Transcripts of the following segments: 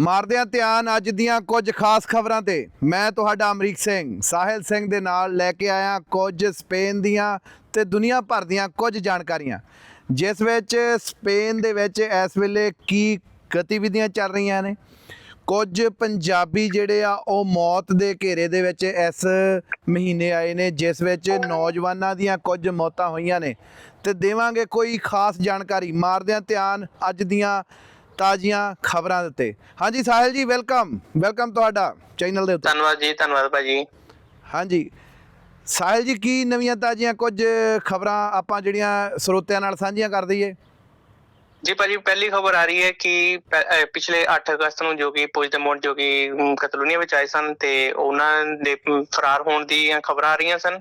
ਮਾਰਦਿਆਂ ਧਿਆਨ ਅੱਜ ਦੀਆਂ ਕੁਝ ਖਾਸ ਖਬਰਾਂ ਤੇ। ਮੈਂ ਤੁਹਾਡਾ ਅਮਰੀਕ ਸਿੰਘ। ਸਾਹਿਲ ਸਿੰਘ ਦੇ ਨਾਲ ਲੈ ਕੇ ਆਇਆ ਕੁਝ ਸਪੇਨ ਦੀਆਂ ਤੇ ਦੁਨੀਆ ਭਰ ਦੀਆਂ ਕੁਝ ਜਾਣਕਾਰੀਆਂ। ਜਿਸ ਵਿੱਚ ਸਪੇਨ ਦੇ ਵਿੱਚ ਇਸ ਵੇਲੇ ਕੀ ਗਤੀਵਿਧੀਆਂ ਚੱਲ ਰਹੀਆਂ ਨੇ। ਕੁਝ ਪੰਜਾਬੀ ਜਿਹੜੇ ਆ, ਉਹ ਮੌਤ ਦੇ ਘੇਰੇ ਦੇ ਵਿੱਚ ਇਸ ਮਹੀਨੇ ਆਏ ਨੇ, ਜਿਸ ਵਿੱਚ ਨੌਜਵਾਨਾਂ ਦੀਆਂ ਕੁਝ ਮੌਤਾਂ ਹੋਈਆਂ ਨੇ। ਤੇ ਦੇਵਾਂਗੇ ਕੋਈ ਖਾਸ ਜਾਣਕਾਰੀ। ਮਾਰਦਿਆਂ ਧਿਆਨ ਅੱਜ ਦੀਆਂ ਤਾਜ਼ੀਆਂ ਖਬਰਾਂ ਦੇ ਉੱਤੇ। ਹਾਂਜੀ ਸਾਹਿਲ ਜੀ ਵੈਲਕਮ ਵੈਲਕਮ ਤੁਹਾਡਾ ਚੈਨਲ ਦੇ ਉੱਤੇ। ਧੰਨਵਾਦ ਜੀ ਧੰਨਵਾਦ ਭਾਜੀ। ਹਾਂਜੀ। ਸਾਹਿਲ ਜੀ ਕੀ ਨਵੀਆਂ ਤਾਜ਼ੀਆਂ ਕੁਝ ਖਬਰਾਂ ਆਪਾਂ ਜਿਹੜੀਆਂ ਸਰੋਤਿਆਂ ਨਾਲ ਸਾਂਝੀਆਂ ਕਰ ਦਈਏ? ਜੀ ਭਾਜੀ, ਪਹਿਲੀ ਖਬਰ ਆ ਰਹੀ ਹੈ ਕਿ ਪਿਛਲੇ 8 ਅਗਸਤ ਨੂੰ ਜੋ ਕਿ ਪੁਜਦਮੋਟ ਜੋ ਕਿ ਕਤਲੂਨੀਆ ਵਿੱਚ ਆਏ ਸਨ ਤੇ ਉਹਨਾਂ ਦੇ ਫਰਾਰ ਹੋਣ ਦੀਆਂ ਖਬਰਾਂ ਆ ਰਹੀਆਂ ਸਨ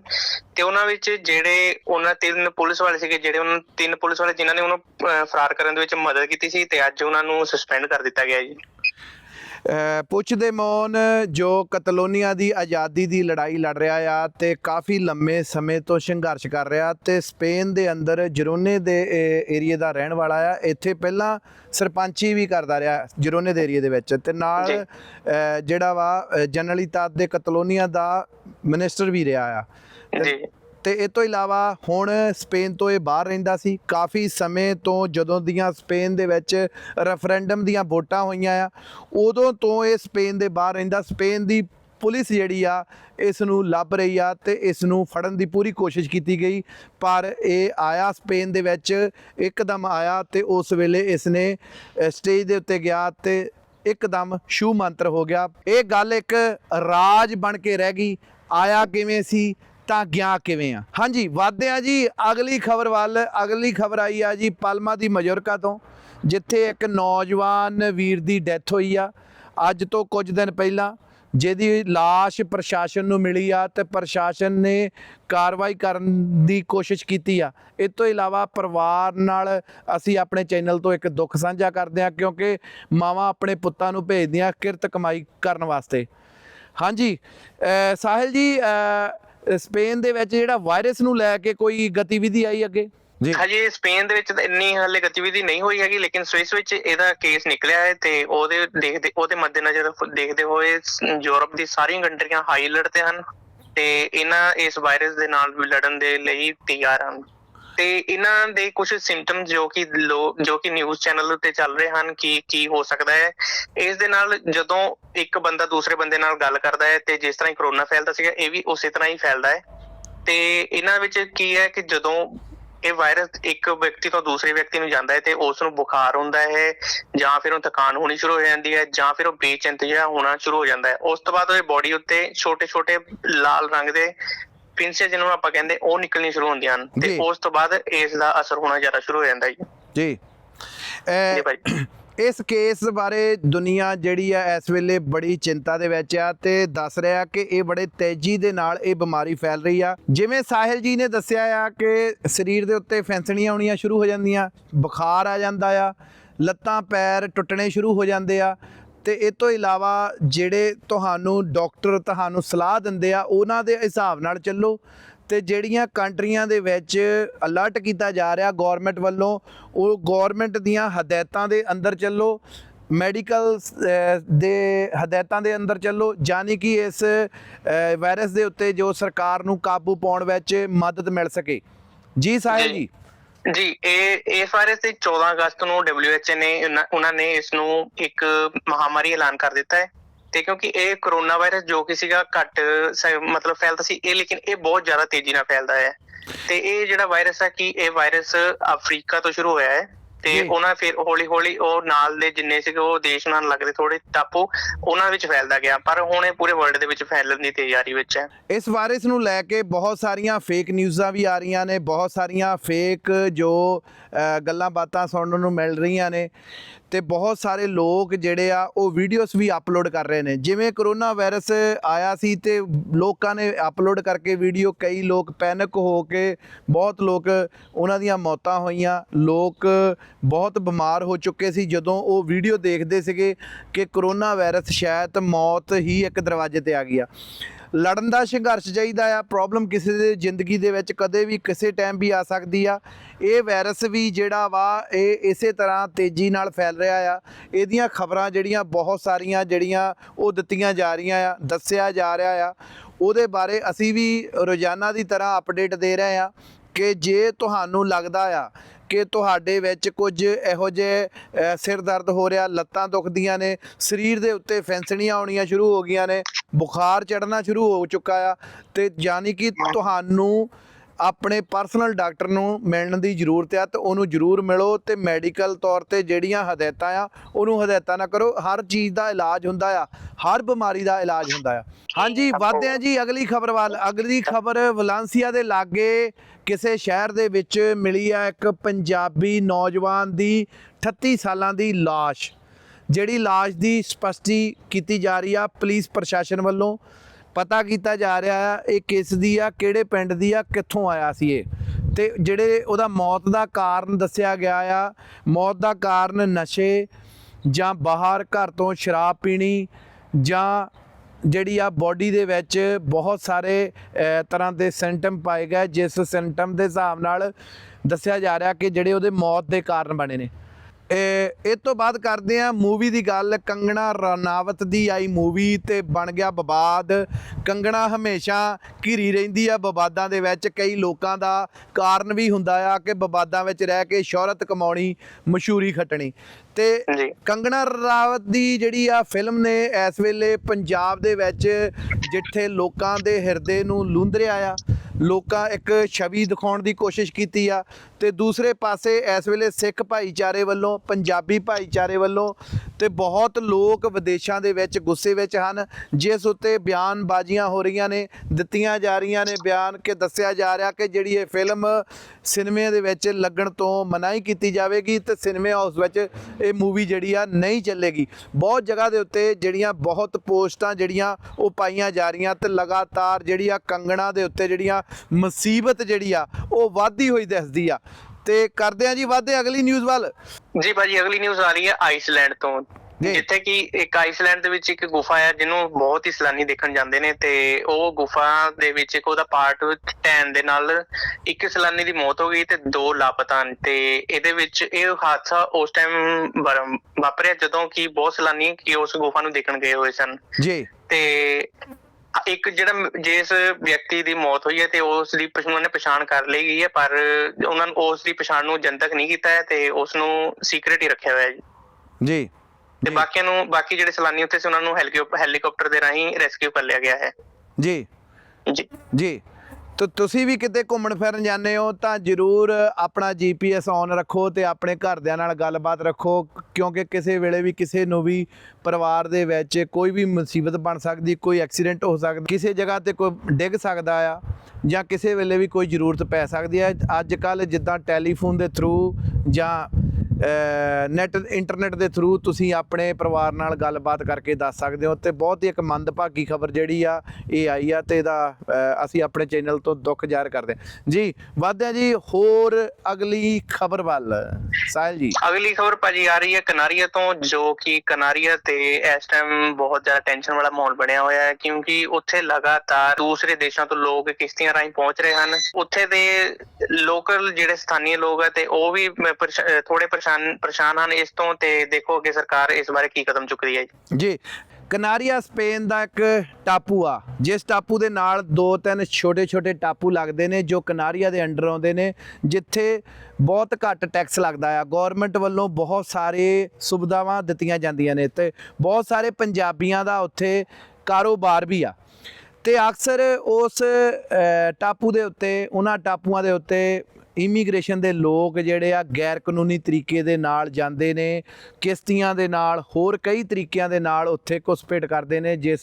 ਤੇ ਉਹਨਾਂ ਵਿੱਚ ਜਿਹੜੇ ਉਹਨਾਂ ਤਿੰਨ ਪੁਲਿਸ ਵਾਲੇ ਸੀਗੇ, ਜਿਹੜੇ ਉਹਨਾਂ, ਤਿੰਨ ਪੁਲਿਸ ਵਾਲੇ ਜਿਨ੍ਹਾਂ ਨੇ ਉਹਨੂੰ ਫਰਾਰ ਕਰਨ ਦੇ ਵਿੱਚ ਮਦਦ ਕੀਤੀ ਸੀ ਤੇ ਅੱਜ ਉਹਨਾਂ ਨੂੰ ਸਸਪੈਂਡ ਕਰ ਦਿੱਤਾ ਗਿਆ ਜੀ। ਪੁੱਛਦੇ ਮੌਨ ਜੋ ਕਤਲੋਨੀਆ ਦੀ ਆਜ਼ਾਦੀ ਦੀ ਲੜਾਈ ਲੜ ਰਿਹਾ ਆ ਤੇ ਕਾਫੀ ਲੰਮੇ ਸਮੇਂ ਤੋਂ ਸੰਘਰਸ਼ ਕਰ ਰਿਹਾ ਤੇ ਸਪੇਨ ਦੇ ਅੰਦਰ ਜਰੋਨੇ ਦੇ ਏਰੀਏ ਦਾ ਰਹਿਣ ਵਾਲਾ ਆ। ਇੱਥੇ ਪਹਿਲਾਂ ਸਰਪੰਚੀ ਵੀ ਕਰਦਾ ਰਿਹਾ ਜਰੋਨੇ ਦੇ ਏਰੀਏ ਦੇ ਵਿੱਚ ਤੇ ਨਾਲ ਜਿਹੜਾ ਵਾ ਜਨਰਲੀ ਤਾਦ ਦੇ ਕਤਲੋਨੀਆ ਦਾ ਮਿਨਿਸਟਰ ਵੀ ਰਿਹਾ ਆ। ਜੀ। ਤੇ ਇਹ ਤੋਂ ਇਲਾਵਾ ਹੁਣ ਸਪੇਨ ਤੋਂ ਇਹ ਬਾਹਰ ਰਹਿੰਦਾ ਸੀ। ਕਾਫੀ ਸਮੇਂ ਤੋਂ ਜਦੋਂ ਦੀਆਂ ਸਪੇਨ ਦੇ ਵਿੱਚ ਰੈਫਰੈਂਡਮ ਦੀਆਂ ਵੋਟਾਂ ਹੋਈਆਂ ਆ, ਉਦੋਂ ਤੋਂ ਇਹ ਸਪੇਨ ਦੇ ਬਾਹਰ ਰਹਿੰਦਾ। ਸਪੇਨ ਦੀ ਪੁਲਿਸ ਜਿਹੜੀ ਆ, ਇਸ ਨੂੰ ਲੱਭ ਰਹੀ ਆ ਤੇ ਇਸ ਨੂੰ ਫੜਨ ਦੀ ਪੂਰੀ ਕੋਸ਼ਿਸ਼ ਕੀਤੀ ਗਈ। ਪਰ ਇਹ ਆਇਆ ਸਪੇਨ ਦੇ ਵਿੱਚ, ਇੱਕਦਮ ਆਇਆ ਤੇ ਉਸ ਵੇਲੇ ਇਸ ਨੇ ਸਟੇਜ ਦੇ ਉੱਤੇ ਗਿਆ ਤੇ ਇੱਕਦਮ ਸ਼ੂ ਮੰਤਰ ਹੋ ਗਿਆ। ਇਹ ਗੱਲ ਇੱਕ ਰਾਜ ਬਣ ਕੇ ਰਹਿ ਗਈ। ਆਇਆ ਕਿਵੇਂ ਸੀ? ਤਾਂ ਗਿਆ ਕਿਵੇਂ ਆ? ਹਾਂਜੀ, ਵਾਧੇ ਆ ਜੀ। ਅਗਲੀ ਖਬਰ ਵੱਲ, ਅਗਲੀ ਖਬਰ ਆਈ ਆ ਜੀ ਪਲਮਾ ਦੀ ਮਜੋਰਕਾ ਤੋਂ, ਜਿੱਥੇ ਇੱਕ ਨੌਜਵਾਨ ਵੀਰ ਦੀ ਡੈਥ ਹੋਈ ਆ। ਅੱਜ ਤੋਂ ਕੁਝ ਦਿਨ ਪਹਿਲਾਂ ਜਿਹਦੀ ਲਾਸ਼ ਪ੍ਰਸ਼ਾਸਨ ਨੂੰ ਮਿਲੀ ਆ ਤੇ ਪ੍ਰਸ਼ਾਸਨ ਨੇ ਕਾਰਵਾਈ ਕਰਨ ਦੀ ਕੋਸ਼ਿਸ਼ ਕੀਤੀ ਆ। ਇਸ ਤੋਂ ਇਲਾਵਾ ਪਰਿਵਾਰ ਨਾਲ ਅਸੀਂ ਆਪਣੇ ਚੈਨਲ ਤੋਂ ਇੱਕ ਦੁੱਖ ਸਾਂਝਾ ਕਰਦੇ ਆ, ਕਿਉਂਕਿ ਮਾਵਾਂ ਆਪਣੇ ਪੁੱਤਾਂ ਨੂੰ ਭੇਜਦੀਆਂ ਕਿਰਤ ਕਮਾਈ ਕਰਨ ਵਾਸਤੇ। ਹਾਂਜੀ ਸਾਹਿਲ ਜੀ ਸਪੇਨ ਦੇ ਵਿੱਚ ਜਿਹੜਾ ਵਾਇਰਸ ਨੂੰ ਲੈ ਕੇ ਕੋਈ ਗਤੀਵਿਧੀ ਆਈ ਅੱਗੇ? ਜੀ। ਹਜੇ ਸਪੇਨ ਦੇ ਵਿੱਚ ਤਾਂ ਇੰਨੀ ਹਾਲੇ ਗਤੀਵਿਧੀ ਨਹੀਂ ਹੋਈ ਹੈਗੀ ਲੇਕਿਨ ਸਵਿਸ ਵਿੱਚ ਇਹਦਾ ਕੇਸ ਨਿਕਲਿਆ ਹੈ ਤੇ ਉਹਦੇ ਦੇਖਦੇ ਉਹਦੇ ਮੱਦੇਨਜ਼ਰ ਦੇਖਦੇ ਹੋਏ ਯੂਰਪ ਦੀ ਸਾਰੀਆਂ ਕੰਟਰੀਆਂ ਹਾਈ ਅਲਰਟ ਤੇ ਹਨ ਤੇ ਇਹਨਾਂ ਇਸ ਵਾਇਰਸ ਦੇ ਨਾਲ ਵੀ ਲੜਨ ਦੇ ਲਈ ਤਿਆਰ ਹਨ। ਤੇ ਇਹਨਾਂ ਦੇ ਕੁਝ ਸਿੰਪਟਮਸ ਜੋ ਕਿ ਜੋ ਕਿ ਨਿਊਜ਼ ਚੈਨਲ ਉੱਤੇ ਚੱਲ ਰਹੇ ਹਨ ਕਿ, ਕੀ ਹੋ ਸਕਦਾ ਹੈ। ਇਸ ਦੇ ਨਾਲ ਜਦੋਂ ਇੱਕ ਬੰਦਾ ਦੂਸਰੇ ਬੰਦੇ ਨਾਲ ਗੱਲ ਕਰਦਾ ਹੈ ਤੇ ਜਿਸ ਤਰ੍ਹਾਂ ਹੀ ਕਰੋਨਾ ਫੈਲਦਾ ਸੀਗਾ, ਇਹ ਵੀ ਉਸੇ ਤਰ੍ਹਾਂ ਹੀ ਫੈਲਦਾ ਹੈ। ਤੇ ਇਹਨਾਂ ਵਿੱਚ ਕੀ ਹੈ ਕਿ ਜਦੋਂ ਇਹ ਵਾਇਰਸ ਇੱਕ ਵਿਅਕਤੀ ਤੋਂ ਦੂਸਰੇ ਵਿਅਕਤੀ ਨੂੰ ਜਾਂਦਾ ਹੈ ਤੇ ਉਸ ਨੂੰ ਬੁਖਾਰ ਹੁੰਦਾ ਹੈ, ਜਾਂ ਫਿਰ ਉਹ ਥਕਾਨ ਹੋਣੀ ਸ਼ੁਰੂ ਹੋ ਜਾਂਦੀ ਹੈ, ਜਾਂ ਫਿਰ ਉਹ ਬੇਚੈਨ ਜਿਹਾ ਹੋਣਾ ਸ਼ੁਰੂ ਹੋ ਜਾਂਦਾ ਹੈ। ਉਸ ਤੋਂ ਬਾਅਦ ਉਹਦੀ ਬਾਡੀ ਉੱਤੇ ਛੋਟੇ-ਛੋਟੇ ਲਾਲ ਰੰਗ ਦੇ ਪਿੰਸੇ ਜਿਹਨੂੰ ਆਪਾਂ ਕਹਿੰਦੇ ਉਹ ਨਿਕਲਣੀ ਸ਼ੁਰੂ ਹੁੰਦੀਆਂ ਹਨ। ਜੀ। ਤੇ ਉਸ ਤੋਂ ਬਾਅਦ ਇਸ ਦਾ ਅਸਰ ਹੋਣਾ ਜ਼ਿਆਦਾ ਸ਼ੁਰੂ ਹੋ ਜਾਂਦਾ ਹੈ ਜੀ। ਜੀ। ਭਾਈ। ਇਸ ਕੇਸ ਬਾਰੇ ਦੁਨੀਆ ਜਿਹੜੀ ਆ ਇਸ ਵੇਲੇ ਬੜੀ ਚਿੰਤਾ ਦੇ ਵਿੱਚ ਆ ਤੇ ਦੱਸ ਰਿਹਾ ਕਿ ਇਹ ਬੜੇ ਤੇਜ਼ੀ ਦੇ ਨਾਲ ਇਹ ਬਿਮਾਰੀ ਫੈਲ ਰਹੀ ਆ। ਜਿਵੇਂ ਸਾਹਿਲ ਜੀ ਨੇ ਦੱਸਿਆ ਆ ਕਿ ਸਰੀਰ ਦੇ ਉੱਤੇ ਫੈਂਸਣੀਆਂ ਆਉਣੀਆਂ ਸ਼ੁਰੂ ਹੋ ਜਾਂਦੀਆਂ ਬੁਖਾਰ ਆ ਜਾਂਦਾ ਆ ਲੱਤਾਂ ਪੈਰ ਟੁੱਟਣੇ ਸ਼ੁਰੂ ਹੋ ਜਾਂਦੇ ਆ। ਤੇ ਇਹ ਤੋਂ ਇਲਾਵਾ ਜਿਹੜੇ ਤੁਹਾਨੂੰ ਡਾਕਟਰ ਤੁਹਾਨੂੰ ਸਲਾਹ ਦਿੰਦੇ ਆ, ਉਹਨਾਂ ਦੇ ਹਿਸਾਬ ਨਾਲ ਚੱਲੋ ਤੇ ਜਿਹੜੀਆਂ ਕੰਟਰੀਆਂ ਦੇ ਵਿੱਚ ਅਲਰਟ ਕੀਤਾ ਜਾ ਰਿਹਾ ਗਵਰਨਮੈਂਟ ਵੱਲੋਂ, ਉਹ ਗਵਰਨਮੈਂਟ ਦੀਆਂ ਹਦਾਇਤਾਂ ਦੇ ਅੰਦਰ ਚੱਲੋ, ਮੈਡੀਕਲ ਦੇ ਹਦਾਇਤਾਂ ਦੇ ਅੰਦਰ ਚੱਲੋ ਜਾਨੀ ਕਿ ਇਸ ਵਾਇਰਸ ਦੇ ਉੱਤੇ ਜੋ ਸਰਕਾਰ ਨੂੰ ਕਾਬੂ ਪਾਉਣ ਵਿੱਚ ਮਦਦ ਮਿਲ ਸਕੇ। ਜੀ ਸਾਹਿਬ ਜੀ। ਜੀ, ਇਹ ਇਸ ਵਾਇਰਸ ਤੇ 14 ਅਗਸਤ ਨੂੰ WHO ਨੇ ਉਹਨਾਂ- ਨੇ ਇਸ ਨੂੰ ਇੱਕ ਮਹਾਮਾਰੀ ਐਲਾਨ ਕਰ ਦਿੱਤਾ ਹੈ ਤੇ ਕਿਉਂਕਿ ਇਹ ਕਰੋਨਾ ਵਾਇਰਸ ਜੋ ਕਿ ਸੀਗਾ ਘੱਟ ਮਤਲਬ ਫੈਲਦਾ ਸੀ, ਇਹ ਲੇਕਿਨ ਇਹ ਬਹੁਤ ਜ਼ਿਆਦਾ ਤੇਜ਼ੀ ਨਾਲ ਫੈਲਦਾ ਹੈ ਤੇ ਇਹ ਜਿਹੜਾ ਵਾਇਰਸ ਹੈ ਕਿ ਇਹ ਵਾਇਰਸ ਅਫਰੀਕਾ ਤੋਂ ਸ਼ੁਰੂ ਹੋਇਆ ਹੈ। ਤੇ। ਉਹਨਾਂ ਫਿਰ ਹੌਲੀ ਹੌਲੀ ਉਹ ਨਾਲ ਦੇ ਜਿੰਨੇ ਸੀਗੇ ਉਹ ਦੇਸ਼ ਨਾਲ ਲੱਗਦੇ ਥੋੜੇ ਟਾਪੂ ਉਹਨਾਂ ਵਿੱਚ ਫੈਲਦਾ ਗਿਆ ਪਰ ਹੁਣ ਇਹ ਪੂਰੇ ਵਰਲਡ ਦੇ ਵਿੱਚ ਫੈਲਣ ਦੀ ਤਿਆਰੀ ਵਿੱਚ ਹੈ ਇਸ ਵਾਇਰਸ ਨੂੰ ਲੈ ਕੇ ਬਹੁਤ ਸਾਰੀਆਂ ਫੇਕ ਨਿਊਜ਼ਾਂ ਵੀ ਆ ਰਹੀਆਂ ਨੇ ਬਹੁਤ ਸਾਰੀਆਂ ਫੇਕ ਜੋ ਗੱਲਾਂ ਬਾਤਾਂ ਸੁਣਨ ਨੂੰ ਮਿਲ ਰਹੀਆਂ ਨੇ ਤੇ ਬਹੁਤ ਸਾਰੇ ਲੋਕ ਜਿਹੜੇ ਆ, ਉਹ ਵੀਡੀਓਜ਼ ਵੀ ਅਪਲੋਡ ਕਰ ਰਹੇ ਨੇ। ਜਿਵੇਂ ਕਰੋਨਾ ਵਾਇਰਸ ਆਇਆ ਸੀ ਤੇ ਲੋਕਾਂ ਨੇ ਅਪਲੋਡ ਕਰਕੇ ਵੀਡੀਓ ਕਈ ਲੋਕ ਪੈਨਿਕ ਹੋ ਕੇ ਬਹੁਤ ਲੋਕ ਉਹਨਾਂ ਦੀਆਂ ਮੌਤਾਂ ਹੋਈਆਂ। ਲੋਕ ਬਹੁਤ ਬਿਮਾਰ ਹੋ ਚੁੱਕੇ ਸੀ ਜਦੋਂ ਉਹ ਵੀਡੀਓ ਦੇਖਦੇ ਸੀਗੇ ਕਿ ਕਰੋਨਾ ਵਾਇਰਸ ਸ਼ਾਇਦ ਮੌਤ ਹੀ ਇੱਕ ਦਰਵਾਜ਼ੇ ਤੇ ਆ ਗਈ ਆ ਲੜਨ ਦਾ ਸੰਘਰਸ਼ ਚਾਹੀਦਾ ਆ ਪ੍ਰੋਬਲਮ ਕਿਸੇ ਦੇ ਜ਼ਿੰਦਗੀ ਦੇ ਵਿੱਚ ਕਦੇ ਵੀ ਕਿਸੇ ਟਾਈਮ ਵੀ ਆ ਸਕਦੀ ਆ। ਇਹ ਵਾਇਰਸ ਵੀ ਜਿਹੜਾ ਵਾ, ਇਹ ਇਸੇ ਤਰ੍ਹਾਂ ਤੇਜ਼ੀ ਨਾਲ ਫੈਲ ਰਿਹਾ ਆ। ਇਹਦੀਆਂ ਖਬਰਾਂ ਜਿਹੜੀਆਂ ਬਹੁਤ ਸਾਰੀਆਂ ਜਿਹੜੀਆਂ ਉਹ ਦਿੱਤੀਆਂ ਜਾ ਰਹੀਆਂ ਆ, ਦੱਸਿਆ ਜਾ ਰਿਹਾ ਆ। ਉਹਦੇ ਬਾਰੇ ਅਸੀਂ ਵੀ ਰੋਜ਼ਾਨਾ ਦੀ ਤਰ੍ਹਾਂ ਅਪਡੇਟ ਦੇ ਰਹੇ ਆ ਕਿ ਜੇ ਤੁਹਾਨੂੰ ਲੱਗਦਾ ਆ ਕਿ ਤੁਹਾਡੇ ਵਿੱਚ ਕੁਝ ਇਹੋ ਜਿਹੇ ਸਿਰ ਦਰਦ ਹੋ ਰਿਹਾ ਲੱਤਾਂ ਦੁਖਦੀਆਂ ਨੇ ਸਰੀਰ ਦੇ ਉੱਤੇ ਫੈਂਸਣੀਆਂ ਆਉਣੀਆਂ ਸ਼ੁਰੂ ਹੋ ਗਈਆਂ ਨੇ ਬੁਖਾਰ ਚੜਨਾ ਸ਼ੁਰੂ ਹੋ ਚੁੱਕਾ ਆ ਤੇ ਯਾਨੀ ਕਿ ਤੁਹਾਨੂੰ ਆਪਣੇ ਪਰਸਨਲ ਡਾਕਟਰ ਨੂੰ ਮਿਲਣ ਦੀ ਜ਼ਰੂਰਤ ਆ ਤੇ ਉਹਨੂੰ ਜ਼ਰੂਰ ਮਿਲੋ ਤੇ ਮੈਡੀਕਲ ਤੌਰ ਤੇ ਜਿਹੜੀਆਂ ਹਦਾਇਤਾਂ ਆ ਉਹਨੂੰ ਹਦਾਇਤਾਂ ਨਾ ਕਰੋ ਹਰ ਚੀਜ਼ ਦਾ ਇਲਾਜ ਹੁੰਦਾ ਆ ਹਰ ਬਿਮਾਰੀ ਦਾ ਇਲਾਜ ਹੁੰਦਾ ਆ ਹਾਂਜੀ ਵਧਦੇ ਆ ਜੀ ਅਗਲੀ ਖਬਰ ਵੱਲ ਅਗਲੀ ਖਬਰ ਵਲਾਂਸੀਆ ਦੇ ਲਾਗੇ ਕਿਸੇ ਸ਼ਹਿਰ ਦੇ ਵਿੱਚ ਮਿਲੀ ਆ ਇੱਕ ਪੰਜਾਬੀ ਨੌਜਵਾਨ ਦੀ 38 ਸਾਲਾਂ ਦੀ লাশ ਜਿਹੜੀ লাশ ਦੀ ਸਪਸ਼ਟੀ ਕੀਤੀ ਜਾ ਰਹੀ ਆ ਪੁਲਿਸ ਪ੍ਰਸ਼ਾਸਨ ਵੱਲੋਂ ਪਤਾ ਕੀਤਾ ਜਾ ਰਿਹਾ ਆ ਇਹ ਕਿਸ ਦੀ ਆ, ਕਿਹੜੇ ਪਿੰਡ ਦੀ ਆ, ਕਿੱਥੋਂ ਆਇਆ ਸੀ ਇਹ। ਤੇ ਜਿਹੜੇ ਉਹਦਾ ਮੌਤ ਦਾ ਕਾਰਨ ਦੱਸਿਆ ਗਿਆ ਆ, ਮੌਤ ਦਾ ਕਾਰਨ ਨਸ਼ੇ ਜਾਂ ਬਾਹਰ ਘਰ ਤੋਂ ਸ਼ਰਾਬ ਪੀਣੀ ਜਾਂ ਜਿਹੜੀ ਆ ਬਾਡੀ ਦੇ ਵਿੱਚ ਬਹੁਤ ਸਾਰੇ ਤਰ੍ਹਾਂ ਦੇ ਸਿੰਪਟਮ ਪਾਏ ਗਏ, ਜਿਸ ਸਿੰਟਮ ਦੇ ਹਿਸਾਬ ਨਾਲ ਦੱਸਿਆ ਜਾ ਰਿਹਾ ਕਿ ਜਿਹੜੇ ਉਹਦੇ ਮੌਤ ਦੇ ਕਾਰਨ ਬਣੇ ਨੇ। ਇਹ ਤੋਂ ਬਾਅਦ ਕਰਦੇ ਆ ਮੂਵੀ ਦੀ ਗੱਲ। ਕੰਗਣਾ ਰਣਾਵਤ ਦੀ ਆਈ ਮੂਵੀ ਤੇ ਬਣ ਗਿਆ ਵਿਵਾਦ ਕੰਗਣਾ ਹਮੇਸ਼ਾ ਘਿਰੀ ਰਹਿੰਦੀ ਆ ਵਿਵਾਦਾਂ ਦੇ ਵਿੱਚ। ਕਈ ਲੋਕਾਂ ਦਾ ਕਾਰਨ ਵੀ ਹੁੰਦਾ ਆ ਕਿ ਵਿਵਾਦਾਂ ਵਿੱਚ ਰਹਿ ਕੇ ਸ਼ੋਹਰਤ ਕਮਾਉਣੀ ਮਸ਼ਹੂਰੀ ਖੱਟਣੀ। ਤੇ ਕੰਗਣਾ ਰਣਾਵਤ ਦੀ ਜਿਹੜੀ ਆ ਫਿਲਮ ਨੇ ਇਸ ਵੇਲੇ ਪੰਜਾਬ ਦੇ ਵਿੱਚ ਜਿੱਥੇ ਲੋਕਾਂ ਦੇ ਹਿਰਦੇ ਨੂੰ ਲੁੰਦਰਿਆ ਆ। ਲੋਕਾਂ ਇੱਕ ਛਵੀ ਦਿਖਾਉਣ ਦੀ ਕੋਸ਼ਿਸ਼ ਕੀਤੀ ਆ। ਤੇ ਦੂਸਰੇ ਪਾਸੇ ਇਸ ਵੇਲੇ ਸਿੱਖ ਭਾਈਚਾਰੇ ਵੱਲੋਂ, ਪੰਜਾਬੀ ਭਾਈਚਾਰੇ ਵੱਲੋਂ ਤੇ ਬਹੁਤ ਲੋਕ ਵਿਦੇਸ਼ਾਂ ਦੇ ਵਿੱਚ ਗੁੱਸੇ ਵਿੱਚ ਹਨ, ਜਿਸ ਉੱਤੇ ਬਿਆਨਬਾਜ਼ੀਆਂ ਹੋ ਰਹੀਆਂ ਨੇ, ਦਿੱਤੀਆਂ ਜਾ ਰਹੀਆਂ ਨੇ ਬਿਆਨ ਕਿ ਦੱਸਿਆ ਜਾ ਰਿਹਾ ਕਿ ਜਿਹੜੀ ਇਹ ਫਿਲਮ ਸਿਨੇਮੇ ਦੇ ਵਿੱਚ ਲੱਗਣ ਤੋਂ ਮਨਾਹੀ ਕੀਤੀ ਜਾਵੇਗੀ ਤੇ ਸਿਨੇਮੇ ਹਾਊਸ ਵਿੱਚ ਇਹ ਮੂਵੀ ਜਿਹੜੀ ਆ ਨਹੀਂ ਚੱਲੇਗੀ। ਬਹੁਤ ਜਗ੍ਹਾ ਦੇ ਉੱਤੇ ਜਿਹੜੀਆਂ ਬਹੁਤ ਪੋਸਟਾਂ ਜਿਹੜੀਆਂ ਉਹ ਪਾਈਆਂ ਜਾ ਰਹੀਆਂ ਤੇ ਲਗਾਤਾਰ ਜਿਹੜੀ ਆ ਕੰਗਣਾ ਦੇ ਉੱਤੇ ਜਿਹੜੀਆਂ ਮੁਸੀਬਤ ਜਿਹੜੀ ਆ ਉਹ ਵਾਧੀ ਹੋਈ ਦਿਸਦੀ ਆ। ਤੇ ਕਰਦੇ ਆ ਜੀ ਵਾਧੇ ਅਗਲੀ ਨਿਊਜ਼ ਵੱਲ। ਜੀ ਭਾਜੀ ਅਗਲੀ ਨਿਊਜ਼ ਆ ਰਹੀ ਹੈ ਆਈਸਲੈਂਡ ਤੋਂ। ਜਿੱਥੇ ਕਿ ਇੱਕ ਆਈਸਲੈਂਡ ਦੇ ਵਿੱਚ ਇੱਕ ਗੁਫਾ ਹੈ ਜਿਹਨੂੰ ਬਹੁਤ ਹੀ ਸੈਲਾਨੀ ਦੇਖਣ ਜਾਂਦੇ ਨੇ ਤੇ ਉਹ ਗੁਫਾ ਦੇ ਵਿੱਚ ਇੱਕ ਉਹਦਾ ਪਾਰਟ ਢਹਿਣ ਦੇ ਨਾਲ ਇੱਕ ਸੈਲਾਨੀ ਦੀ ਮੌਤ ਹੋ ਗਈ ਤੇ ਦੋ ਲਾਪਤਾ ਹਨ ਤੇ ਇਹਦੇ ਵਿੱਚ ਇਹ ਹਾਦਸਾ ਉਸ ਟਾਈਮ ਵਾਪਰਿਆ ਜਦੋਂ ਕਿ ਬਹੁਤ ਸੈਲਾਨੀ ਕਿ ਉਸ ਗੁਫਾ ਨੂੰ ਦੇਖਣ ਗਏ ਹੋਏ ਸਨ। ਜੀ। ਤੇ ਇੱਕ ਜਿਹੜਾ ਜਿਸ ਵਿਅਕਤੀ ਦੀ ਮੌਤ ਹੋਈ ਹੈ ਤੇ ਉਸ ਦੀ ਪਛਾਣ ਉਹਨਾਂ ਨੇ ਪਛਾਣ ਕਰ ਲਈ ਗਈ ਹੈ ਪਰ ਉਹਨਾਂ ਨੂੰ ਉਸ ਦੀ ਪਛਾਣ ਨੂੰ ਜਨਤਕ ਨਹੀਂ ਕੀਤਾ ਹੈ ਤੇ ਉਸ ਨੂੰ ਸੀਕ੍ਰੀਟ ਹੀ ਰੱਖਿਆ ਹੋਇਆ ਹੈ ਜੀ। ਜੀ। ਤੇ ਬਾਕੀਆਂ ਨੂੰ ਬਾਕੀ ਜਿਹੜੇ ਸੈਲਾਨੀ ਉੱਥੇ ਸੀ ਉਹਨਾਂ ਨੂੰ ਹੈਲੀਕਾਪ- ਹੈਲੀਕਾਪਟਰ ਦੇ ਰਾਹੀਂ ਰੈਸਕਿਊ ਕਰ ਲਿਆ ਗਿਆ ਹੈ। ਜੀ। ਜੀ। ਜੀ। ਤਾਂ ਤੁਸੀਂ ਵੀ ਕਿਤੇ ਘੁੰਮਣ ਫਿਰਨ ਜਾਂਦੇ ਹੋ ਤਾਂ ਜਰੂਰ ਆਪਣਾ ਜੀਪੀਐਸ ਔਨ ਰੱਖੋ ਤੇ ਆਪਣੇ ਘਰਦਿਆਂ ਨਾਲ ਗੱਲਬਾਤ ਰੱਖੋ, ਕਿਉਂਕਿ ਕਿਸੇ ਵੇਲੇ ਵੀ ਕਿਸੇ ਨੂੰ ਵੀ ਪਰਿਵਾਰ ਦੇ ਵਿੱਚ ਕੋਈ ਵੀ ਮੁਸੀਬਤ ਬਣ ਸਕਦੀ, ਕੋਈ ਐਕਸੀਡੈਂਟ ਹੋ ਸਕਦਾ, ਕਿਸੇ ਜਗ੍ਹਾ ਤੇ ਕੋਈ ਡਿੱਗ ਸਕਦਾ ਆ ਜਾਂ ਕਿਸੇ ਵੇਲੇ ਵੀ ਕੋਈ ਜ਼ਰੂਰਤ ਪੈ ਸਕਦੀ ਹੈ। ਅੱਜ ਕੱਲ ਜਿੱਦਾਂ ਟੈਲੀਫੋਨ ਦੇ ਥਰੂ ਜਾਂ ਨੈਟ ਇੰਟਰਨੈਟ ਦੇ ਥਰੂ ਤੁਸੀਂ ਆਪਣੇ ਪਰਿਵਾਰ ਨਾਲ ਗੱਲਬਾਤ ਕਰਕੇ ਦੱਸ ਸਕਦੇ ਹੋ ਤੇ ਬਹੁਤ ਹੀ ਇੱਕ ਮੰਦਭਾਗੀ ਖਬਰ ਜਿਹੜੀ ਆ, ਇਹ ਆਈ ਆ ਤੇ ਇਹਦਾ ਅਸੀਂ ਆਪਣੇ ਚੈਨਲ ਤੋਂ ਦੁੱਖ ਜ਼ਾਹਰ ਕਰਦੇ ਜੀ ਵਧਦੇ ਜੀ, ਹੋਰ ਅਗਲੀ ਖਬਰ ਵੱਲ। ਸਾਹਿਲ ਜੀ। ਅਗਲੀ ਖਬਰ ਭਾਜੀ ਆ ਰਹੀ ਹੈ ਕਨਾਰੀਆ ਤੋਂ, ਜੋ ਕਿ ਕਨਾਰੀਆ ਤੇ ਇਸ ਟਾਈਮ ਬਹੁਤ ਜ਼ਿਆਦਾ ਟੈਨਸ਼ਨ ਵਾਲਾ ਮਾਹੌਲ ਬਣਿਆ ਹੋਇਆ ਹੈ, ਕਿਉਂਕਿ ਉੱਥੇ ਲਗਾਤਾਰ ਦੂਸਰੇ ਦੇਸ਼ਾਂ ਤੋਂ ਲੋਕ ਕਿਸ਼ਤੀਆਂ ਰਾਹੀਂ ਪਹੁੰਚ ਰਹੇ ਹਨ। ਉੱਥੇ ਦੇ ਲੋਕਲ ਜਿਹੜੇ ਸਥਾਨੀ ਲੋਕ ਹੈ ਤੇ ਉਹ ਵੀ ਥੋੜੇ ਪਰੇਸ਼ਾਨ ਪਰੇਸ਼ਾਨ ਹਨ। ਇਸ ਤੋਂ ਤੇ ਦੇਖੋ ਕਿ ਸਰਕਾਰ ਇਸ ਬਾਰੇ ਕੀ ਕਦਮ ਚੁੱਕਦੀ ਹੈ ਜੀ। ਕਨਾਰੀਆ, ਸਪੇਨ ਦਾ ਇੱਕ ਟਾਪੂ ਆ। ਜਿਸ ਟਾਪੂ ਦੇ ਨਾਲ ਦੋ ਤਿੰਨ ਛੋਟੇ ਛੋਟੇ ਟਾਪੂ ਲੱਗਦੇ ਨੇ ਜੋ ਕਨਾਰੀਆ ਦੇ ਅੰਡਰ ਆਉਂਦੇ ਨੇ, ਜਿੱਥੇ ਬਹੁਤ ਘੱਟ ਟੈਕਸ ਲੱਗਦਾ ਆ। ਗਵਰਨਮੈਂਟ ਵੱਲੋਂ ਬਹੁਤ ਸਾਰੇ ਸੁਵਿਧਾਵਾਂ ਦਿੱਤੀਆਂ ਜਾਂਦੀਆਂ ਨੇ ਤੇ ਬਹੁਤ ਸਾਰੇ ਪੰਜਾਬੀਆਂ ਦਾ ਉੱਥੇ ਕਾਰੋਬਾਰ ਵੀ ਆ। ਤੇ ਅਕਸਰ ਉਸ ਟਾਪੂ ਦੇ ਉੱਤੇ, ਉਹਨਾਂ ਟਾਪੂਆਂ ਦੇ ਉੱਤੇ ਇਮੀਗ੍ਰੇਸ਼ਨ ਦੇ ਲੋਕ ਜਿਹੜੇ ਆ ਗੈਰ ਕਾਨੂੰਨੀ ਤਰੀਕੇ ਦੇ ਨਾਲ ਜਾਂਦੇ ਨੇ, ਕਿਸ਼ਤੀਆਂ ਦੇ ਨਾਲ, ਹੋਰ ਕਈ ਤਰੀਕਿਆਂ ਦੇ ਨਾਲ ਉੱਥੇ ਘੁਸਪੈਠ ਕਰਦੇ ਨੇ, ਜਿਸ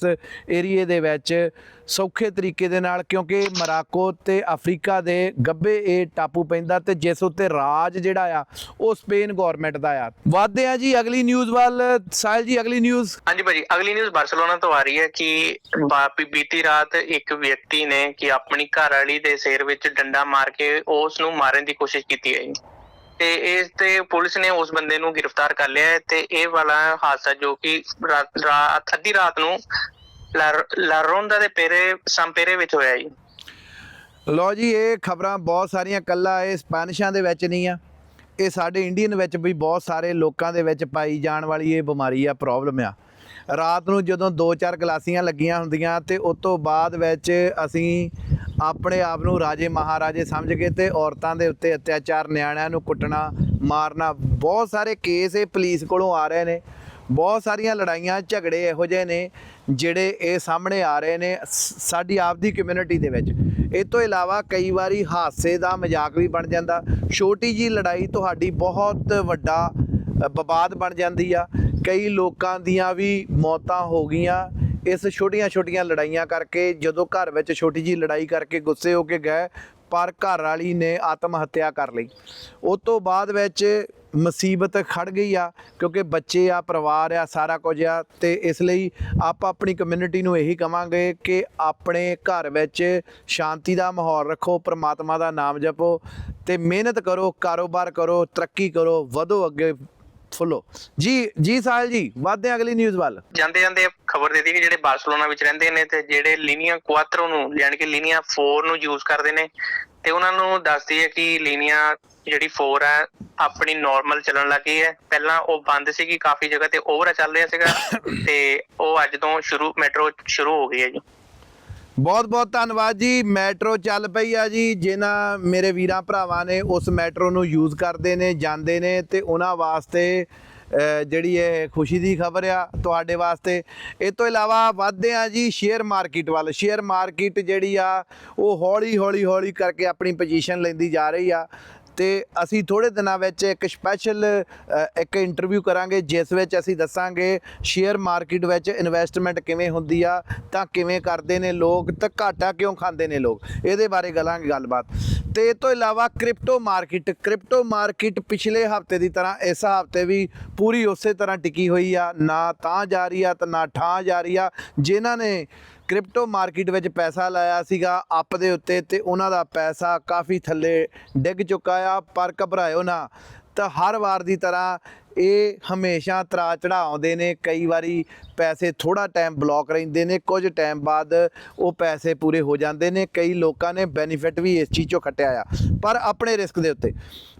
ਏਰੀਏ ਦੇ ਵਿੱਚ ਸੌਖੇ ਤਰੀਕੇ ਦੇ ਨਾਲ, ਕਿਉਂਕਿ ਮਰਾਕੋ ਤੇ ਅਫਰੀਕਾ ਦੇ ਗੱਬੇ ਇਹ ਟਾਪੂ ਪੈਂਦਾ ਤੇ ਜਿਸ ਉੱਤੇ ਰਾਜ ਜਿਹੜਾ ਆ, ਉਹ ਸਪੇਨ ਗਵਰਨਮੈਂਟ ਦਾ ਆ। ਵਾਧੇ ਆ ਜੀ ਅਗਲੀ ਨਿਊਜ਼ ਵੱਲ। ਸਾਹਿਲ ਜੀ, ਅਗਲੀ ਨਿਊਜ਼? ਹਾਂਜੀ ਭਾਜੀ, ਅਗਲੀ ਨਿਊਜ਼ ਬਾਰਸਲੋਨਾ ਤੋਂ ਆ ਰਹੀ ਹੈ ਕਿ ਬਾ- ਬੀਤੀ ਰਾਤ ਇੱਕ ਵਿਅਕਤੀ ਨੇ ਕਿ ਆਪਣੀ ਘਰ ਵਾਲੀ ਦੇ ਸਿਰ ਵਿੱਚ ਡੰਡਾ ਮਾਰ ਕੇ ਉਸ ਨੂੰ ਮਾਰਨ ਦੀ ਕੋਸ਼ਿਸ਼ ਕੀਤੀ ਹੈ ਤੇ ਇਸ ਤੇ ਪੁਲਿਸ ਨੇ ਉਸ ਬੰਦੇ ਨੂੰ ਗ੍ਰਿਫਤਾਰ ਕਰ ਲਿਆ ਹੈ ਤੇ ਇਹ ਵਾਲਾ ਹਾਦਸਾ ਜੋ ਕਿ ਰਾਤ ਅੱਧੀ ਰਾਤ ਨੂੰ ਲਾਰੋਂਦਾ ਦੇ ਪੇਰੇ, ਸੰਪੇਰੇ ਵਿੱਚ ਹੋਇਆ ਜੀ। ਲੋ ਜੀ, ਇਹ ਖਬਰਾਂ ਬਹੁਤ ਸਾਰੀਆਂ ਕੱਲਾ ਇਹ ਸਪੈਨਿਸ਼ਾਂ ਦੇ ਵਿੱਚ ਨਹੀਂ ਆ। ਇਹ ਸਾਡੇ ਇੰਡੀਅਨ ਵਿੱਚ ਵੀ ਬਹੁਤ ਸਾਰੇ ਲੋਕਾਂ ਦੇ ਵਿੱਚ ਪਾਈ ਜਾਣ ਵਾਲੀ ਇਹ ਬਿਮਾਰੀ ਆ, ਪ੍ਰੋਬਲਮ ਆ। ਰਾਤ ਨੂੰ ਜਦੋਂ 2-4 ਗਲਾਸੀਆਂ ਲੱਗੀਆਂ ਹੁੰਦੀਆਂ ਤੇ ਉਸ ਤੋਂ ਬਾਅਦ ਵਿੱਚ ਅਸੀਂ ਆਪਣੇ ਆਪ ਨੂੰ ਰਾਜੇ ਮਹਾਰਾਜੇ ਸਮਝ ਕੇ ਤੇ ਔਰਤਾਂ ਦੇ ਉੱਤੇ ਅਤਿਆਚਾਰ ਨਿਆਣਿਆਂ ਨੂੰ ਕੁੱਟਣਾ ਮਾਰਨਾ ਬਹੁਤ ਸਾਰੇ ਕੇਸ ਇਹ ਪੁਲਿਸ ਕੋਲੋਂ ਆ ਰਹੇ ਨੇ। ਬਹੁਤ ਸਾਰੀਆਂ ਲੜਾਈਆਂ ਝਗੜੇ ਇਹੋ ਜਿਹੇ ਨੇ ਜਿਹੜੇ ਇਹ ਸਾਹਮਣੇ ਆ ਰਹੇ ਨੇ ਸ- ਸਾਡੀ ਆਪਦੀ ਕਮਿਊਨਿਟੀ ਦੇ ਵਿੱਚ। ਇਹ ਤੋਂ ਇਲਾਵਾ ਕਈ ਵਾਰੀ ਹਾਦਸੇ ਦਾ ਮਜ਼ਾਕ ਵੀ ਬਣ ਜਾਂਦਾ। ਛੋਟੀ ਜੀ ਲੜਾਈ ਤੁਹਾਡੀ ਬਹੁਤ ਵੱਡਾ ਅ, ਵਿਵਾਦ ਬਣ ਜਾਂਦੀ ਆ। ਕਈ ਲੋਕਾਂ ਦੀਆਂ ਵੀ ਮੌਤਾਂ ਹੋ ਗਈਆਂ। ਇਸ ਛੋਟੀਆਂ-ਛੋਟੀਆਂ ਲੜਾਈਆਂ ਕਰਕੇ ਜਦੋਂ ਘਰ ਵਿੱਚ ਛੋਟੀ ਜੀ ਲੜਾਈ ਕਰਕੇ ਗੁੱਸੇ ਹੋ ਕੇ ਗਏ, ਪਰ ਘਰ ਵਾਲੀ ਨੇ ਆਤਮ ਹੱਤਿਆ ਕਰ ਲਈ। ਉਸ ਤੋਂ ਬਾਅਦ ਵਿੱਚ ਮੁਸੀਬਤ ਖੜ ਗਈ ਆ, ਕਿਉਂਕਿ ਬੱਚੇ ਆ, ਪਰਿਵਾਰ ਆ, ਸਾਰਾ ਕੁਝ ਆ, ਤੇ ਇਸ ਲਈ ਆਪਾਂ ਆਪਣੀ ਕਮਿਊਨਿਟੀ ਨੂੰ ਇਹੀ ਕਵਾਂਗੇ ਕਿ ਆਪਣੇ ਘਰ ਵਿੱਚ ਸ਼ਾਂਤੀ ਦਾ ਮਾਹੌਲ ਰੱਖੋ, ਪ੍ਰਮਾਤਮਾ ਦਾ ਨਾਮ ਜਪੋ, ਤੇ ਮਿਹਨਤ ਕਰੋ, ਕਾਰੋਬਾਰ ਕਰੋ, ਤਰੱਕੀ ਕਰੋ, ਵਧੋ ਅੱਗੇ ਫੁੱਲੋ ਜੀ ਜੀ ਸਾਹਿਲ ਜੀ ਵਧਦੇ ਅਗਲੀ ਨਿਊਜ਼ ਵੱਲ। ਜਾਂਦੇ ਜਾਂਦੇ ਖਬਰ ਦੇ ਦਿੱਤੀ ਕਿ ਜਿਹੜੇ ਬਾਰਸਲੋਨਾ ਵਿੱਚ ਰਹਿੰਦੇ ਨੇ ਤੇ ਜਿਹੜੇ ਲੀਨੀਆ 4 ਨੂੰ, ਯਾਨੀ ਕਿ ਲੀਨੀਆ 4 ਨੂੰ ਯੂਜ਼ ਕਰਦੇ ਨੇ, ਤੇ ਉਹਨਾਂ ਨੂੰ ਦੱਸਦੀ ਹੈ ਕਿ ਲੀਨੀਆ ਜਿਹੜੀ 4 ਹੈ, ਆਪਣੀ ਨਾਰਮਲ ਚੱਲਣ ਲੱਗੀ ਹੈ। ਪਹਿਲਾਂ ਉਹ ਬੰਦ ਸੀਗੀ ਕਾਫੀ ਜਗ੍ਹਾ ਤੇ ਓਵਰ ਚੱਲ ਰਿਹਾ ਸੀਗਾ, ਤੇ ਉਹ ਅੱਜ ਤੋਂ ਸ਼ੁਰੂ ਮੈਟਰੋ ਸ਼ੁਰੂ ਹੋ ਗਈ ਹੈ ਜੀ। ਬਹੁਤ ਬਹੁਤ ਧੰਨਵਾਦ ਜੀ। ਮੈਟਰੋ ਚੱਲ ਪਈ ਆ ਜੀ। ਜਿਨ੍ਹਾਂ ਮੇਰੇ ਵੀਰਾਂ ਭਰਾਵਾਂ ਨੇ ਉਸ ਮੈਟਰੋ ਨੂੰ ਯੂਜ਼ ਕਰਦੇ ਨੇ, ਜਾਂਦੇ ਨੇ ਤੇ ਉਹਨਾਂ ਵਾਸਤੇ ਜਿਹੜੀ ਇਹ ਖੁਸ਼ੀ ਦੀ ਖਬਰ ਆ ਤੁਹਾਡੇ ਵਾਸਤੇ। ਇਹ ਤੋਂ ਇਲਾਵਾ ਵਧਦੇ ਆ ਜੀ ਸ਼ੇਅਰ ਮਾਰਕੀਟ ਵੱਲ। ਸ਼ੇਅਰ ਮਾਰਕੀਟ ਜਿਹੜੀ ਆ, ਉਹ ਹੌਲੀ ਹੌਲੀ ਹੌਲੀ ਕਰਕੇ ਆਪਣੀ ਪੋਜੀਸ਼ਨ ਲੈਂਦੀ ਜਾ ਰਹੀ ਆ। ਤੇ ਅਸੀਂ ਥੋੜੇ ਦਿਨਾਂ ਵਿੱਚ ਇੱਕ ਸਪੈਸ਼ਲ ਇੱਕ ਇੰਟਰਵਿਊ ਕਰਾਂਗੇ, ਜਿਸ ਵਿੱਚ ਅਸੀਂ ਦੱਸਾਂਗੇ ਸ਼ੇਅਰ ਮਾਰਕੀਟ ਵਿੱਚ ਇਨਵੈਸਟਮੈਂਟ ਕਿਵੇਂ ਹੁੰਦੀ ਆ, ਤਾਂ ਕਿਵੇਂ ਕਰਦੇ ਨੇ ਲੋਕ, ਤਾਂ ਘਾਟਾ ਕਿਉਂ ਖਾਂਦੇ ਨੇ ਲੋਕ, ਇਹਦੇ ਬਾਰੇ ਕਰਾਂਗੇ ਗੱਲਬਾਤ। ਤੇ ਇਹ ਤੋਂ ਇਲਾਵਾ ਕ੍ਰਿਪਟੋ ਮਾਰਕੀਟ ਕ੍ਰਿਪਟੋ ਮਾਰਕੀਟ ਪਿਛਲੇ ਹਫ਼ਤੇ ਦੀ ਤਰ੍ਹਾਂ ਇਸ ਹਫ਼ਤੇ ਵੀ ਪੂਰੀ ਉਸੇ ਤਰ੍ਹਾਂ ਟਿਕੀ ਹੋਈ ਆ, ਨਾ ਤਾਂ ਜਾ ਰਹੀ ਆ, ਤੇ ਨਾ ਠਾਂ ਜਾ ਰਹੀ ਆ, ਜਿਨ੍ਹਾਂ ਨੇ ਕ੍ਰਿਪਟੋ ਮਾਰਕੀਟ ਵਿੱਚ ਪੈਸਾ ਲਾਇਆ ਸੀਗਾ ਅੱਪ ਦੇ ਉੱਤੇ ਤੇ ਉਹਨਾਂ ਦਾ ਪੈਸਾ ਕਾਫੀ ਥੱਲੇ ਡਿੱਗ ਚੁੱਕਾ ਆ, ਪਰ ਘਬਰਾਇਓ ਨਾ। ਤਾਂ ਹਰ ਵਾਰ ਦੀ ਤਰ੍ਹਾਂ ਇਹ ਹਮੇਸ਼ਾ ਤਰਾ ਚੜਾਉਂਦੇ ਨੇ, ਕਈ ਵਾਰੀ ਪੈਸੇ ਥੋੜਾ ਟਾਈਮ ਬਲੌਕ ਰਹਿੰਦੇ ਨੇ, ਕੁਝ ਟਾਈਮ ਬਾਅਦ ਉਹ ਪੈਸੇ ਪੂਰੇ ਹੋ ਜਾਂਦੇ ਨੇ, ਕਈ ਲੋਕਾਂ ਨੇ ਬੈਨੀਫਿਟ ਵੀ ਇਸ ਚੀਜ਼ ਚੋਂ ਖੱਟਿਆ ਆ। ਪਰ ਆਪਣੇ ਰਿਸਕ ਦੇ ਉੱਤੇ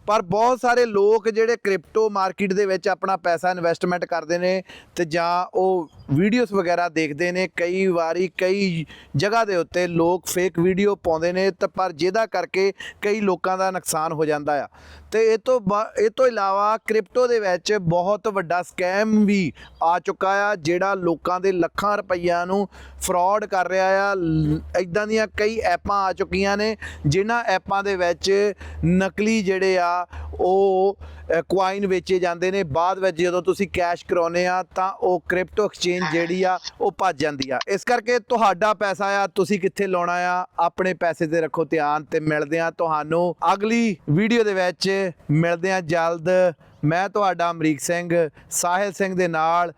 ਪਰ ਬਹੁਤ ਸਾਰੇ ਲੋਕ ਜਿਹੜੇ ਕ੍ਰਿਪਟੋ ਮਾਰਕੀਟ ਦੇ ਵਿੱਚ ਆਪਣਾ ਪੈਸਾ ਇਨਵੈਸਟਮੈਂਟ ਕਰਦੇ ਨੇ ਤੇ ਜਾਂ ਉਹ ਵੀਡੀਓਜ਼ ਵਗੈਰਾ ਦੇਖਦੇ ਨੇ, ਕਈ ਵਾਰੀ ਕਈ ਜਗ੍ਹਾ ਦੇ ਉੱਤੇ ਲੋਕ ਫੇਕ ਵੀਡੀਓ ਪਾਉਂਦੇ ਨੇ ਤਾਂ ਪਰ ਜਿਹਦਾ ਕਰਕੇ ਕਈ ਲੋਕਾਂ ਦਾ ਨੁਕਸਾਨ ਹੋ ਜਾਂਦਾ ਆ। ਤੇ ਇਹ ਤੋਂ ਬਾ- ਇਹ ਤੋਂ ਇਲਾਵਾ ਕ੍ਰਿਪਟੋ ਦੇ ਵਿੱਚ ਬਹੁਤ ਵੱਡਾ ਸਕੈਮ ਵੀ ਆ ਚੁੱਕਾ ਆ, ਜਿਹੜਾ ਲੋਕਾਂ ਦੇ ਲੱਖਾਂ ਰੁਪਈਆ ਨੂੰ ਫਰਾਡ ਕਰ ਰਿਹਾ ਆ। ਇਦਾਂ ਦੀਆਂ ਕਈ ਐਪਾਂ ਆ ਚੁੱਕੀਆਂ ਨੇ, ਜਿਨ੍ਹਾਂ ਐਪਾਂ ਦੇ ਵਿੱਚ ਨਕਲੀ ਜਿਹੜੇ ਆ, ਉਹ ਕੁਆਇਨ ਵੇਚੇ ਜਾਂਦੇ ਨੇ। ਬਾਅਦ ਵਿੱਚ ਜਦੋਂ ਤੁਸੀਂ ਕੈਸ਼ ਕਰਾਉਨੇ ਆ, ਤਾਂ ਉਹ ਕ੍ਰਿਪਟੋ ਐਕਸਚੇਂਜ ਜਿਹੜੀ ਆ, ਉਹ ਭੱਜ ਜਾਂਦੀ ਆ। ਇਸ ਕਰਕੇ ਤੁਹਾਡਾ ਪੈਸਾ ਆ, ਤੁਸੀਂ ਕਿੱਥੇ ਲਾਉਣਾ ਆ, ਆਪਣੇ ਪੈਸੇ ਤੇ ਰੱਖੋ ਧਿਆਨ ਤੇ ਮਿਲਦੇ ਆ ਤੁਹਾਨੂੰ ਅਗਲੀ ਵੀਡੀਓ ਦੇ ਵਿੱਚ। ਮਿਲਦੇ ਆ ਜਲਦ। ਮੈਂ ਤੁਹਾਡਾ ਅਮਰੀਕ ਸਿੰਘ ਸਾਹਿਲ ਸਿੰਘ ਦੇ ਨਾਲ।